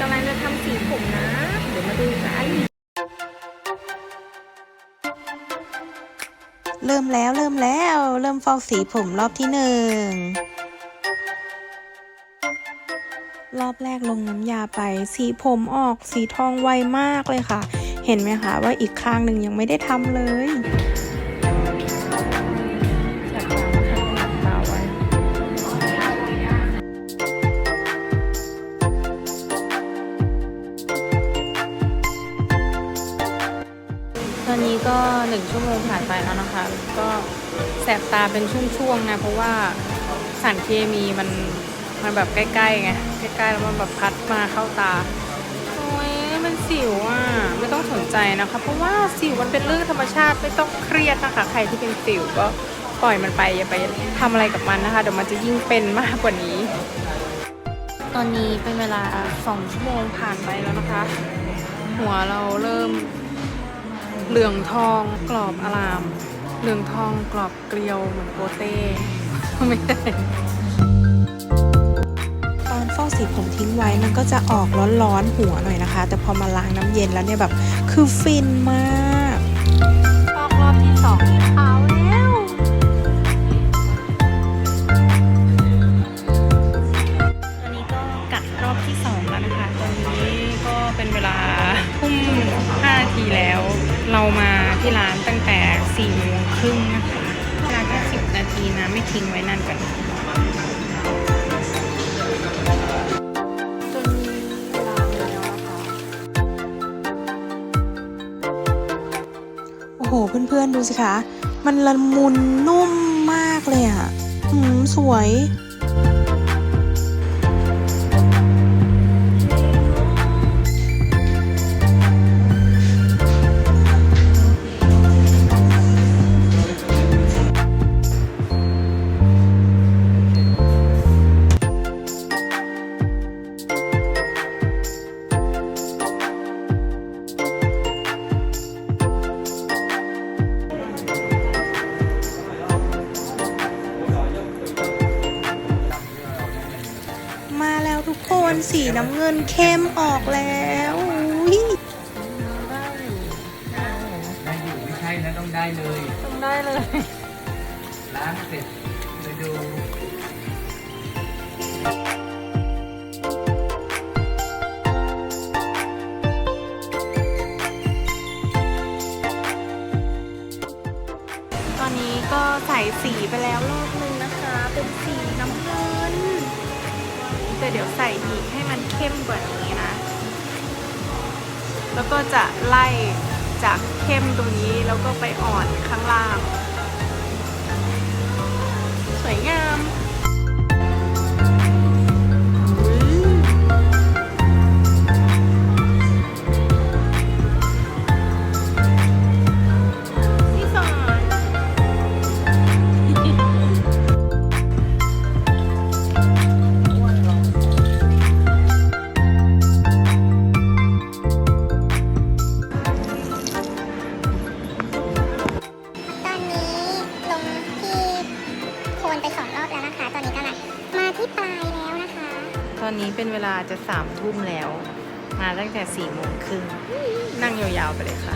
กำลังจะทำสีผมนะ เดี๋ยวมาดูกันเริ่มแล้วเริ่มแล้ว เริ่มฟอกสีผมรอบที่หนึ่งรอบแรกลงน้ำยาไป สีผมออกสีทองไวมากเลยค่ะ เห็นไหมคะว่าอีกข้างหนึ่งยังไม่ได้ทำเลย อนนี้ก็หนึ่งชั่วโมงผ่านไปแล้วนะคะ ก็แสบตาเป็นช่วงๆนะ เพราะว่าสารเคมีมันมันแบบใกล้ๆไงใกล้ๆแล้วมันแบบพัดมาเข้าตาโอ้ยมันสิวอะไม่ต้องสนใจนะคะ เพราะว่าสิวมันเป็นเรื่องธรรมชาติไม่ต้องเครียดนะคะ ใครที่เป็นสิวก็ปล่อยมันไปอย่าไปทำอะไรกับมันนะคะเดี๋ยวมันจะยิ่งเป็นมากกว่านี้ ตอนนี้เป็นเวลาสองชั่วโมงผ่านไปแล้วนะคะ หัวเราเริ่ม เหลืองทองกรอบอาราม เหลืองทองกรอบเกลียวเหมือนโปเต้ไม่ได้ตอนฟอกสีผมทิ้งไว้มันก็จะออกร้อนๆหัวหน่อยนะคะ แต่พอมาล้างน้ำเย็นแล้วเนี่ยแบบคือฟินมากฟอกรอบที่สองขาวแล้ เรามาที่ร้านตั้งแต่สี่โมงครึ่งนะคะเวลาแค่สิบนาทีนะ ไม่ทิ้งไว้นานกว่านี้จนมีเวลาแล้วนะคะโอ้โห เพื่อนๆ ดูสิคะ มันละมุนนุ่มมากเลยอะ่ะอืม สวย มาแล้วทุกคนสีน้ำเงินเข้มออกแล้วอุ๊ยได้อยู่ไม่ใช่นะต้องได้เลย ต้องได้เลย ล้างเสร็จไปดูตอนนี้ก็ใส่สีไปแล้วรอบนึงนะคะ เป็นสีน้ำเงิน แต่เดี๋ยวใส่อีกให้มันเข้มกว่านี้นะ แล้วก็จะไล่จากเข้มตรงนี้แล้วก็ไปอ่อนข้างล่าง สวยงาม วนไปสองรอบแล้วนะคะ ตอนนี้ก็ลังมาที่ปลายแล้วนะคะ ตอนนี้เป็นเวลาจะสามทุ่มแล้ว มาตั้งแต่สี่โมงครึ่งนั่งยาวๆไปเลยค่ะ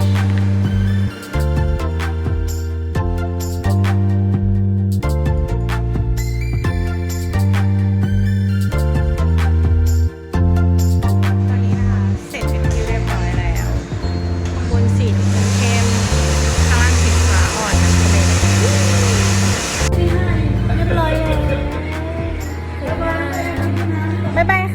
拜拜。